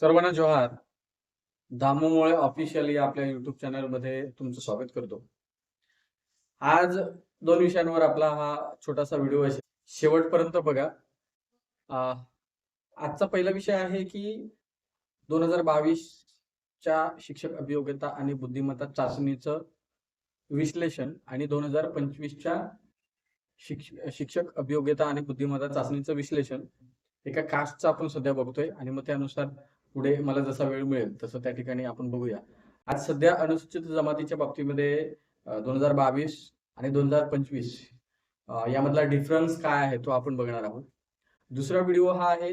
सर्वांना जोहार. दामोमुळे ऑफिशियल आपल्या युट्यूब चॅनलमध्ये तुमचं स्वागत करतो. आज दोन विषयांवर आपला हा छोटासा व्हिडिओ आहे. शेवटपर्यंत बघा. आजचा पहिला विषय आहे की दोन हजार बावीसच्या शिक्षक अभियोग्यता आणि बुद्धिमत्ता चाचणीचं विश्लेषण आणि दोन हजार पंचवीसच्या शिक्ष शिक्षक अभियोग्यता आणि बुद्धिमत्ता चाचणीचं विश्लेषण एका कास्टचं आपण सध्या बघतोय. आणि मग त्यानुसार पुढे मला जसा वेळ मिळेल तसं त्या ठिकाणी आपण बघूया. आज सध्या अनुसूचित जमातीच्या बाबतीमध्ये दोन हजार बावीस आणि दोन हजार पंचवीस यामधला डिफरन्स काय आहे तो आपण बघणार आहोत. दुसरा व्हिडिओ हा आहे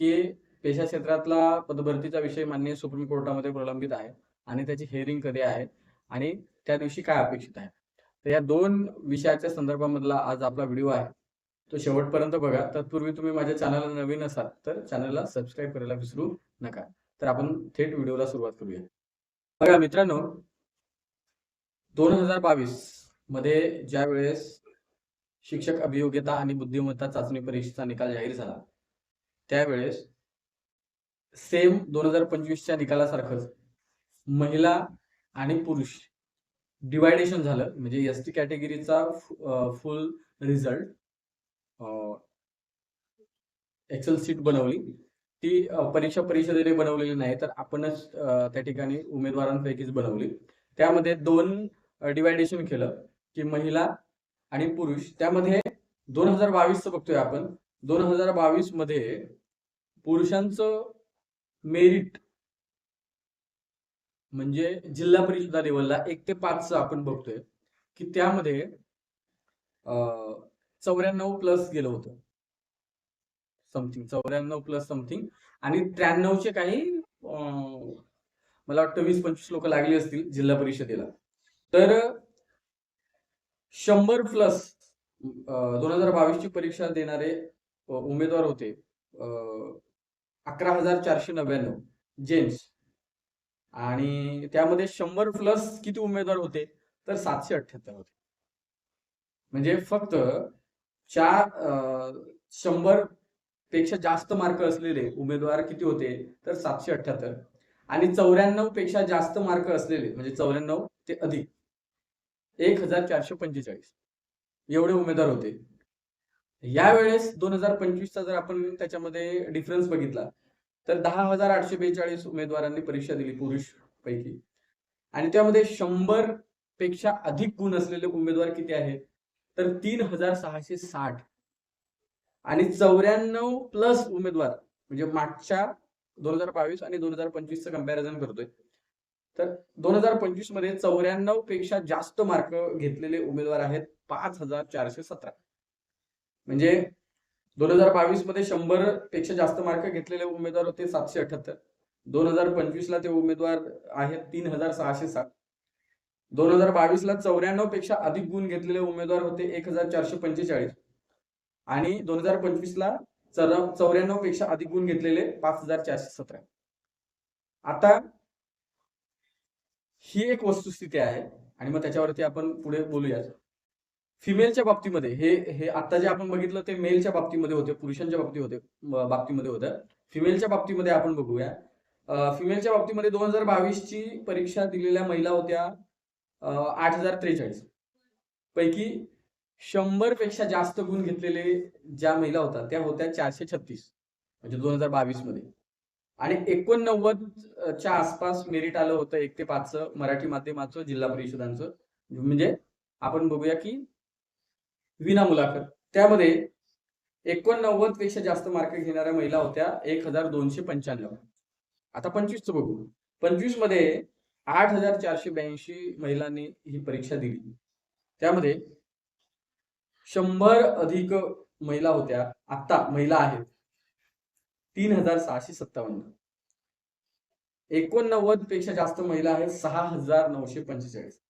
की पेशा क्षेत्रातला पदभरतीचा विषय मान्य सुप्रीम कोर्टामध्ये प्रलंबित आहे आणि त्याची हेअरिंग कधी आहे आणि त्या दिवशी काय अपेक्षित आहे. तर या दोन विषयाच्या संदर्भामधला आज आपला व्हिडिओ आहे. तो शेवटपर्यंत बघा. तत्पूर्वी तुम्ही माझ्या चॅनलला नवीन असाल तर चॅनलला सबस्क्राईब करायला विसरू नका. तर आपण थेट व्हिडिओला सुरुवात करूया. बघा मित्रांनो दोन हजार बावीसमध्ये ज्या वेळेस शिक्षक अभियोग्यता आणि बुद्धिमत्ता चाचणी परीक्षेचा निकाल जाहीर झाला त्यावेळेस सेम दोन हजार पंचवीसच्या निकालासारखंच महिला आणि पुरुष डिवायडेशन झालं. म्हणजे एस टी कॅटेगरीचा फुल रिझल्ट एक्सेल सीट बनवली. ती परीक्षा परिषदेने बनवलेली नाही तर आपणच त्या ठिकाणी उमेदवारांपैकीच बनवली. त्यामध्ये दोन डिवायडेशन केलं की महिला आणि पुरुष. त्यामध्ये दोन हजार बावीसचं बघतोय आपण. दोन हजार बावीसमध्ये पुरुषांचं मेरिट म्हणजे जिल्हा परिषदा लेवलला एक ते पाचचं आपण बघतोय की त्यामध्ये चौऱ्याण्णव प्लस गेलं होतं. समथिंग चौऱ्याण्णव प्लस समथिंग आणि त्र्याण्णवचे काही अं, मला वाटतं वीस पंचवीस लोक लागली असतील जिल्हा परिषदेला. तर शंभर प्लस दोन हजार बावीसची परीक्षा देणारे उमेदवार होते अकरा हजार चारशे नव्याण्णव जेम्स. आणि त्यामध्ये शंभर प्लस किती उमेदवार होते? तर सातशे अठ्ठ्याहत्तर होते. म्हणजे फक्त चार शंभरपेक्षा जास्त मार्क असलेले उमेदवार किती होते? तर सातशे अठ्ठ्याहत्तर. आणि चौऱ्याण्णवपेक्षा जास्त मार्क असलेले म्हणजे चौऱ्याण्णव ते अधिक एक हजार चारशे पंचेचाळीस एवढे उमेदवार होते. यावेळेस दोन हजार पंचवीसचा जर आपण त्याच्यामध्ये डिफरन्स बघितला तर दहा हजार आठशे बेचाळीस उमेदवारांनी परीक्षा दिली पुरुष पैकी आणि त्यामध्ये शंभरपेक्षा अधिक गुण असलेले उमेदवार किती आहेत? तर तीन हजार सहाशे साठ आणि चौऱ्याण्णव प्लस उमेदवार म्हणजे मागच्या दोन हजार बावीस आणि दोन हजार पंचवीसचं कंपॅरिझन करतोय. तर दोन हजार पंचवीसमध्ये चौऱ्याण्णवपेक्षा जास्त मार्क घेतलेले उमेदवार आहेत पाच हजार चारशे सतरा म्हणजे दोन हजार बावीसमध्ये शंभरपेक्षा जास्त मार्क घेतलेले उमेदवार होते सातशे अठ्याहत्तर दोन हजार पंचवीस ला ते उमेदवार आहेत तीन हजार सहाशे साठ दोन हजार बावीस ला चौऱ्याण्णवपेक्षा अधिक गुण घेतलेले उमेदवार होते एक हजार चारशे पंचेचाळीस. आणि दोन हजार पंचवीस ला चौऱ्याण्णवपेक्षा अधिक गुण घेतलेले पाच हजार चारशे सतरा. आता ही एक वस्तुस्थिती आहे आणि मग त्याच्यावरती आपण पुढे बोलूया फिमेलच्या बाबतीमध्ये हे हे आता जे आपण बघितलं ते मेलच्या बाबतीमध्ये होते पुरुषांच्या बाबतीत होते बाबतीमध्ये होतं. फिमेलच्या बाबतीमध्ये आपण बघूया. फिमेलच्या बाबतीमध्ये दोन हजार बावीस ची परीक्षा दिलेल्या महिला होत्या आठ हजार त्रेचाळीस. पैकी शंभरपेक्षा जास्त गुण घेतलेले ज्या महिला होत्या त्या होत्या चारशे छत्तीस म्हणजे दोन हजार बावीसमध्ये आणि एकोणनव्वद च्या आसपास मेरिट आलं होतं एक ते पाचचं मराठी माध्यमाचं जिल्हा परिषदांचं. म्हणजे आपण बघूया की विना मुलाखत. त्यामध्ये एकोणनव्वदपेक्षा जास्त मार्क घेणाऱ्या महिला होत्या एक हजार दोनशे पंच्याण्णव. आता पंचवीसचं बघू. पंचवीसमध्ये आठ हजार चारशे ब्याऐंशी महिलांनी ही परीक्षा दिली. त्यामध्ये शंभर अधिक महिला होत्या. आता महिला आहेत. तीन हजार सहाशे सत्तावन्न. एकोणनव्वदपेक्षा जास्त महिला आहेत सहा हजार नऊशे पंचेचाळीस.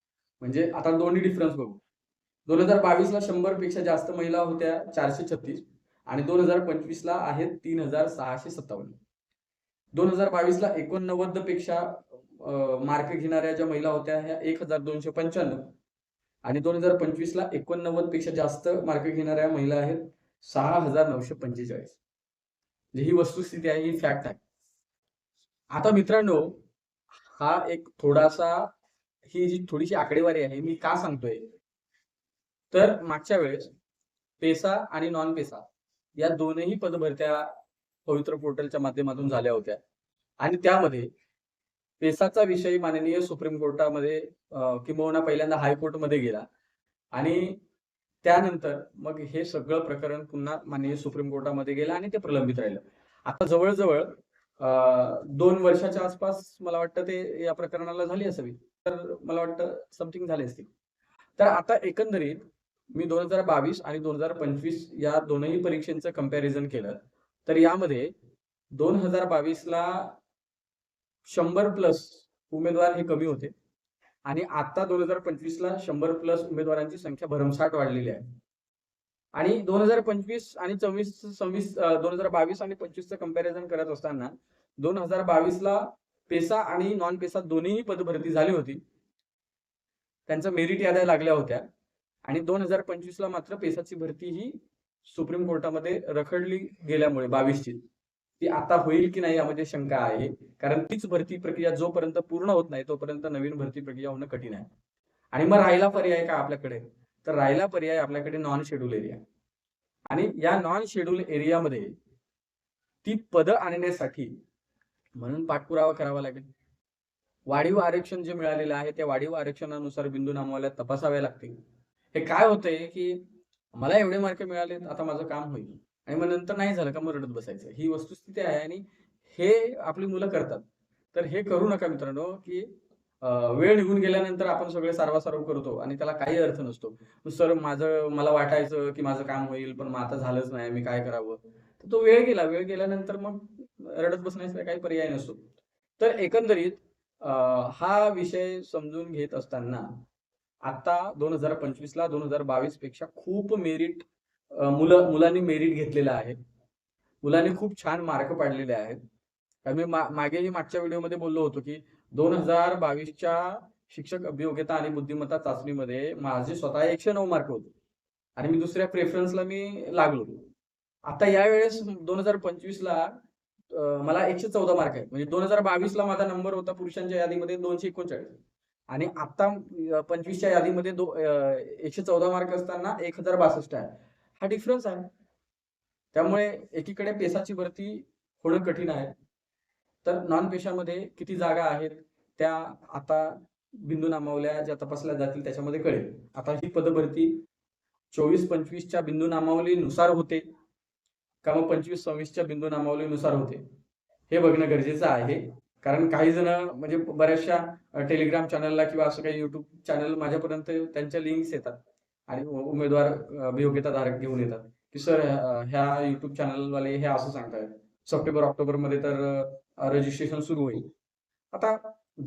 म्हणजे आता दोन्ही डिफरन्स बघू. दोन हजार बावीस ला शंभरपेक्षा जास्त महिला होत्या चारशे छत्तीस. आणि दोन हजार पंचवीस ला आहेत तीन हजार सहाशे सत्तावन्न. दोन हजार बावीस ला एकोणनव्वदपेक्षा मार्क घेणाऱ्या ज्या महिला होत्या ह्या एक हजार दोनशे पंच्याण्णव आणि दोन हजार पंचवीसला एकोणनव्वदपेक्षा जास्त मार्क घेणाऱ्या महिला आहेत सहा हजार नऊशे पंचेचाळीस. म्हणजे ही वस्तुस्थिती आहे ही फॅक्ट आहे. आता मित्रांनो हा एक थोडासा ही जी थोडीशी आकडेवारी आहे मी का सांगतोय? तर मागच्या वेळेस पेसा आणि नॉन पेसा या दोनही पदभरत्या पवित्र पोर्टलच्या माध्यमातून झाल्या होत्या. आणि त्यामध्ये पेसाचा विषय माननीय सुप्रीम कोर्टामध्ये किंबहुना पहिल्यांदा हायकोर्टमध्ये गेला. आणि त्यानंतर मग हे सगळं प्रकरण पुन्हा माननीय सुप्रीम कोर्टामध्ये गेलं आणि ते प्रलंबित राहिलं. आता जवळजवळ दोन वर्षाच्या आसपास मला वाटतं ते या प्रकरणाला झाली असावी. तर मला वाटतं समथिंग झाले असतील तर आता एकंदरीत मी दोन हजार बावीस आणि दोन हजार पंचवीस या दोनही परीक्षांचं कंपॅरिझन केलं तर यामध्ये दोन हजार बावीसला शंभर प्लस उमेदवार हे कमी होते. आणि आता दोन हजार पंचवीसला शंभर प्लस उमेदवारांची संख्या भरमसाठ वाढलेली आहे. आणि दोन हजार पंचवीस आणि चोवीस सव्वीस दोन हजार बावीस आणि पंचवीसचं कंपॅरिझन करत असताना दोन हजार बावीसला पेसा आणि नॉन पेसा दोन्ही पदभरती झाली होती. त्यांचा मेरिट याद्या लागल्या होत्या. आणि दोन हजार पंचवीसला मात्र पेसाची भरती ही सुप्रीम कोर्टामध्ये रखडली गेल्यामुळे बावीसची. ती आता होईल की नाही यामध्ये शंका आहे. कारण तीच भरती प्रक्रिया जोपर्यंत पूर्ण होत नाही तोपर्यंत नवीन भरती प्रक्रिया होणं कठीण आहे. आणि मग राहिला पर्याय का आपल्याकडे? तर राहिला पर्याय आपल्याकडे नॉन शेड्यूल एरिया आणि या नॉन शेड्यूल एरियामध्ये ती पदं आणण्यासाठी म्हणून पाठपुरावा करावा लागेल. वाढीव आरक्षण जे मिळालेलं आहे त्या वाढीव आरक्षणानुसार बिंदू नामावल्या तपासाव्या लागतील. हे काय होतंय की मला एवढे मार्क मिळाले आता माझं काम होईल. आणि मग नंतर नाही झालं का मग रडत बसायचं. ही वस्तुस्थिती आहे आणि हे आपली मुलं करतात. तर हे करू नका मित्रांनो की वेळ निघून गेल्यानंतर आपण सगळे सारवासारव करतो आणि त्याला काही अर्थ नसतो. सर माझं मला वाटायचं की माझं काम होईल पण मग आता झालंच नाही मी काय करावं? तर तो वेळ गेला. वेळ गेल्यानंतर मग रडत बसण्याचा काही पर्याय नसतो. तर एकंदरीत हा विषय समजून घेत असताना आता दोन हजार पंचवीसला दोन हजार बावीसपेक्षा खूप मेरिट मुलं मुलांनी मेरिट घेतलेलं आहे. मुलांनी खूप छान मार्क पाडलेले आहेत. कारण मी मागेही मागच्या व्हिडिओमध्ये बोललो होतो की दोन हजार बावीसच्या शिक्षक अभियोग्यता आणि बुद्धिमत्ता चाचणीमध्ये माझे स्वतः एकशे नऊ मार्क होते. आणि मी दुसऱ्या प्रेफरन्सला मी लागलो. आता यावेळेस दोन हजार पंचवीसला मला एकशे चौदा मार्क आहेत. म्हणजे दोन हजार बावीसला माझा नंबर होता पुरुषांच्या यादीमध्ये दोनशे एकोणचाळीस. आणि आता पंचवीसच्या यादीमध्ये दो एकशे चौदा मार्क असताना एक हजार बासष्ट आहे. हा डिफरन्स आहे. त्यामुळे एकीकडे पेसाची भरती होणं कठीण आहे. तर नॉन पेशामध्ये किती जागा आहेत त्या आता बिंदू नामावल्या ज्या तपासल्या जातील त्याच्यामध्ये कळेल. आता ही पदभरती चोवीस पंचवीसच्या बिंदू नामावलीनुसार होते. का मग पंचवीस सव्वीसच्या बिंदू नामावलीनुसार होते? हे बघणं गरजेचं आहे. कारण काही जण म्हणजे बऱ्याचशा टेलिग्राम चॅनलला किंवा असं काही युट्यूब चॅनल माझ्यापर्यंत त्यांच्या लिंक्स येतात. आणि उमेदवार अभियोग्यता धारक घेऊन येतात. की सर ह्या युट्यूब चॅनलवाले हे असं सांगतायत. सप्टेंबर ऑक्टोबरमध्ये तर रजिस्ट्रेशन सुरू होईल. आता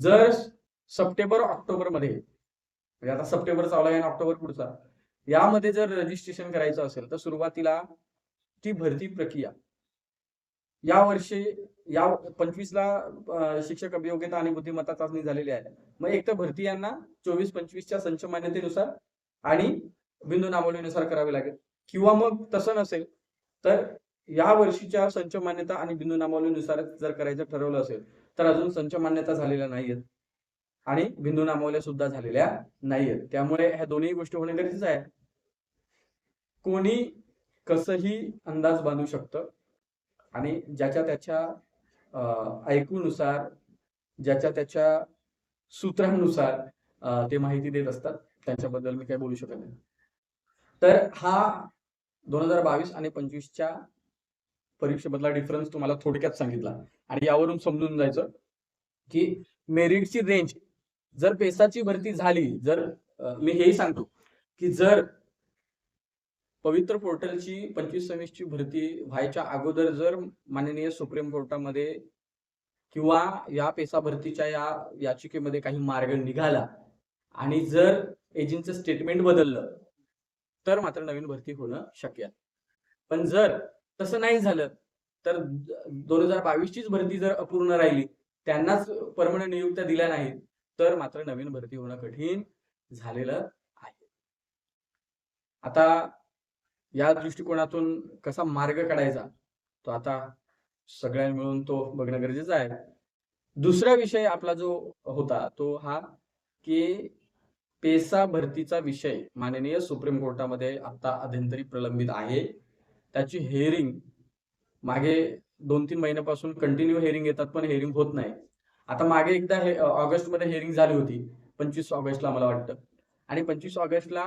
जर सप्टेंबर ऑक्टोबरमध्ये म्हणजे आता सप्टेंबर चालू आहे आणि ऑक्टोबर पुढचा यामध्ये जर रजिस्ट्रेशन करायचं असेल तर सुरुवातीला ती भरती प्रक्रिया. या वर्षी या पंचवीसला शिक्षक अभियोग्यता आणि बुद्धिमत्ता चाचणी झालेली आहे. मग एक तर भरती यांना चोवीस पंचवीसच्या संच मान्यतेनुसार आणि बिंदू नामावलीनुसार करावे लागेल. किंवा मग तसं नसेल तर या वर्षीच्या संच मान्यता आणि बिंदू नामावलीनुसार जर करायचं ठरवलं असेल तर अजून संच मान्यता झालेल्या नाहीयेत. आणि बिंदू नामावल्या सुद्धा झालेल्या नाहीयेत. त्यामुळे ह्या दोन्ही गोष्टी होणे गरजेचं आहे. कोणी कसंही अंदाज बांधू शकतं आणि ज्याच्या त्याच्या अं, ऐकूनुसार ज्याच्या त्याच्या सूत्रांनुसार ते माहिती देत असतात. त्यांच्याबद्दल मी काही बोलू शकत नाही. तर हा दोन हजार बावीस आणि पंचवीसच्या परीक्षेमधला डिफरन्स तुम्हाला थोडक्यात सांगितला. आणि यावरून समजून जायचं की मेरिटची रेंज जर पेसाची भरती झाली जर मी हेही सांगतो की जर पवित्र पोर्टलची पंचवीस सव्वीसची भरती व्हायच्या अगोदर जर माननीय सुप्रीम कोर्टामध्ये किंवा या पेसा भरतीच्या या याचिकेमध्ये काही मार्ग निघाला आणि जर एजंटचं स्टेटमेंट बदललं तर मात्र नवीन भरती होणं शक्य आहे. पण जर तसं नाही झालं तर दोन हजार बावीसचीच भरती जर अपूर्ण राहिली त्यांनाच परमनंट नियुक्त्या दिल्या नाहीत तर मात्र नवीन भरती होणं कठीण झालेलं आहे. आता या दृष्टिकोनातून कसा मार्ग काढायचा तो आता सगळ्या मिळून तो बघणं गरजेचं आहे. दुसरा विषय आपला जो होता तो हा की पेसा भरतीचा विषय माननीय सुप्रीम कोर्टामध्ये आता अध्यंतरी प्रलंबित आहे. त्याची हेअरिंग मागे दोन तीन महिन्यापासून कंटिन्यू हेअरिंग येतात पण हेअरिंग होत नाही. आता मागे एकदा हे ऑगस्टमध्ये हेअरिंग झाली होती पंचवीस ऑगस्टला मला वाटतं. आणि पंचवीस ऑगस्टला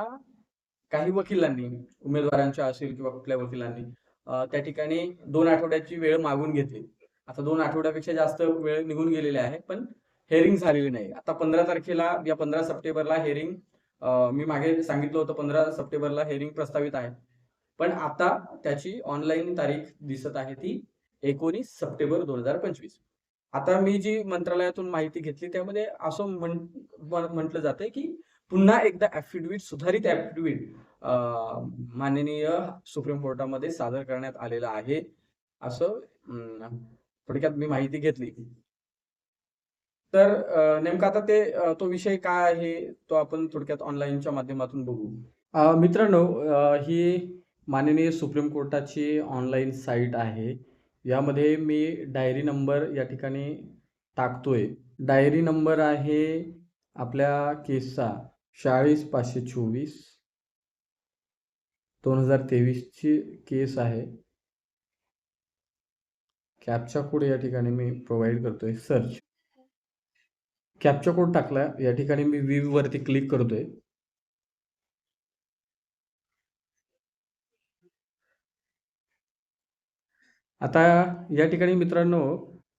काही वकिलांनी उमेदवारांच्या असेल किंवा कुठल्या वकिलांनी त्या ठिकाणी दोन आठवड्याची वेळ मागून घेतली. आता दोन आठवड्यापेक्षा जास्त वेळ निघून गेलेली आहे पण हेअरिंग झालेली नाही. आता पंधरा तारखेला या पंधरा सप्टेंबरला हेअरिंग मी मागे सांगितलं होतं पंधरा सप्टेंबरला हेअरिंग प्रस्तावित आहे. पण आता त्याची ऑनलाईन तारीख दिसत आहे ती एकोणीस सप्टेंबर दोन हजार पंचवीस. आता मी जी मंत्रालयातून माहिती घेतली त्यामध्ये असं म्हण म्हटलं जातंय की पुन्हा एकदा ऍफिडेव्हिट सुधारित ऍफिडेव्हिट माननीय सुप्रीम कोर्टामध्ये सादर करण्यात आलेलं आहे. असं थोडक्यात मी माहिती घेतली. तर नेमका आता ते तो विषय काय आहे तो आपण थोडक्यात ऑनलाईनच्या माध्यमातून बघू. मित्रांनो ही माननीय सुप्रीम कोर्टाची ऑनलाईन साईट आहे. यामध्ये मी डायरी नंबर या ठिकाणी टाकतोय. डायरी नंबर आहे आपल्या केसचा चाळीस पाचशे चोवीस. दोन हजार तेवीसची केस आहे. कॅपचा कोड या ठिकाणी मी प्रोव्हाइड करतोय. सर्च. कॅप्चा कोड टाकला या ठिकाणी मी व्ह्यू वरती क्लिक करतोय. आता या ठिकाणी मित्रांनो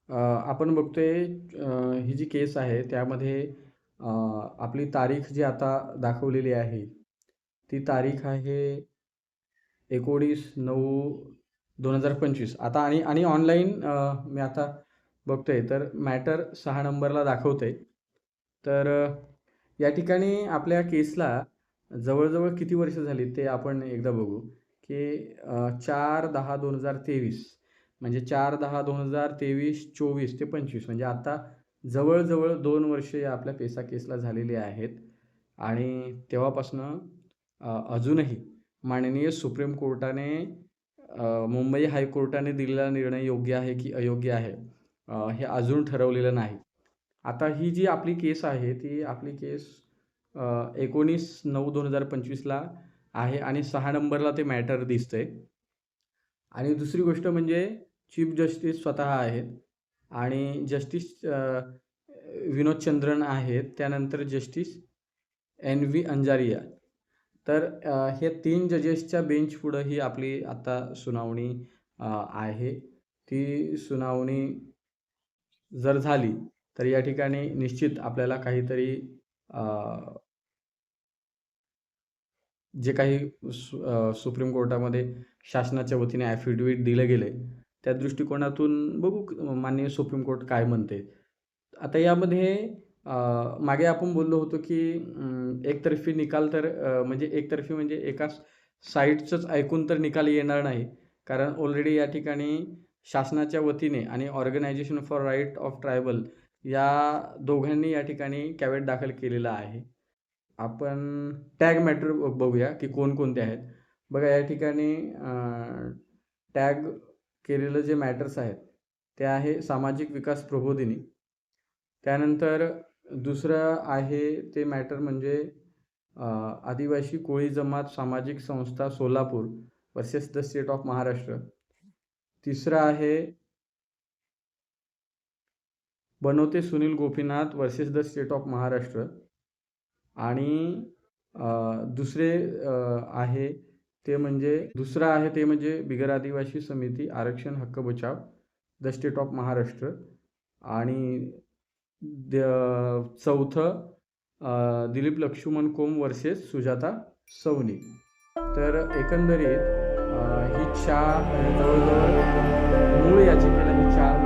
आपण बघतोय ही जी केस आहे त्यामध्ये आपली तारीख जी आता दाखवलेली आहे ती तारीख आहे एकोणीस नऊ दोन हजार पंचवीस. आता आणि आणि ऑनलाईन मी आता बघतोय तर मॅटर सहा नंबरला दाखवतंय. तर या ठिकाणी आपल्या केसला जवळजवळ किती वर्ष झाली ते आपण एकदा बघू की चार दहा दोन हजार तेवीस म्हणजे चार दहा दोन हजार तेवीस चोवीस ते पंचवीस म्हणजे आता जवळजवळ दोन वर्षे या आपल्या पेसा केसला झालेली आहेत. आणि तेव्हापासनं अजूनही माननीय सुप्रीम कोर्टाने मुंबई हायकोर्टाने दिलेला निर्णय योग्य आहे की अयोग्य आहे हे अजून ठरवलेलं नाही. आता ही जी आपली केस आहे ती आपली केस एकोणीस नऊ दोन हजार पंचवीसला आहे आणि सहा नंबरला ते मॅटर दिसते आणि दुसरी गोष्ट म्हणजे चीफ जस्टिस स्वतः आहेत आणि जस्टिस विनोद चंद्रन आहेत त्यानंतर जस्टिस एन व्ही अंजारिया. तर हे तीन जजेसच्या बेंच पुढं ही आपली आता सुनावणी आहे. ती सुनावणी जर झाली तर या ठिकाणी निश्चित आपल्याला काहीतरी जे काही सु सुप्रीम कोर्टामध्ये शासनाच्या वतीने ॲफिडेविट दिलं गेलं आहे त्या दृष्टिकोनातून बघू माननीय सुप्रीम कोर्ट काय म्हणते. आता यामध्ये मागे आपण बोललो होतो की एकतर्फी निकाल तर म्हणजे एकतर्फी म्हणजे एका साईडचंच ऐकून तर निकाल येणार नाही. कारण ऑलरेडी या ठिकाणी शासनाच्या वतीने आणि organisation for right of tribal या दोघांनी या ठिकाणी कॅवेट दाखल केलेला आहे. आपण टॅग मॅटर बघूया की कोणकोणते आहेत. बघा या ठिकाणी टॅग केलेलं जे मॅटर्स आहेत ते आहे सामाजिक विकास प्रबोधिनी. त्यानंतर दुसरं आहे ते मॅटर म्हणजे आदिवासी कोळी जमात सामाजिक संस्था Solapur versus the state of Maharashtra. तिसरं आहे बनवते Sunil Gopinath versus the state of Maharashtra. आणि दुसरे आहे ते म्हणजे दुसरं आहे ते म्हणजे बिगर आदिवासी समिती आरक्षण हक्क बचाव द स्टेट ऑफ महाराष्ट्र. आणि द- चौथं दिलीप लक्ष्मण कोम वर्सेस सुजाता सवनी. तर एकंदरीत ही चार जवळजवळ मूळ याचिकेला ही चार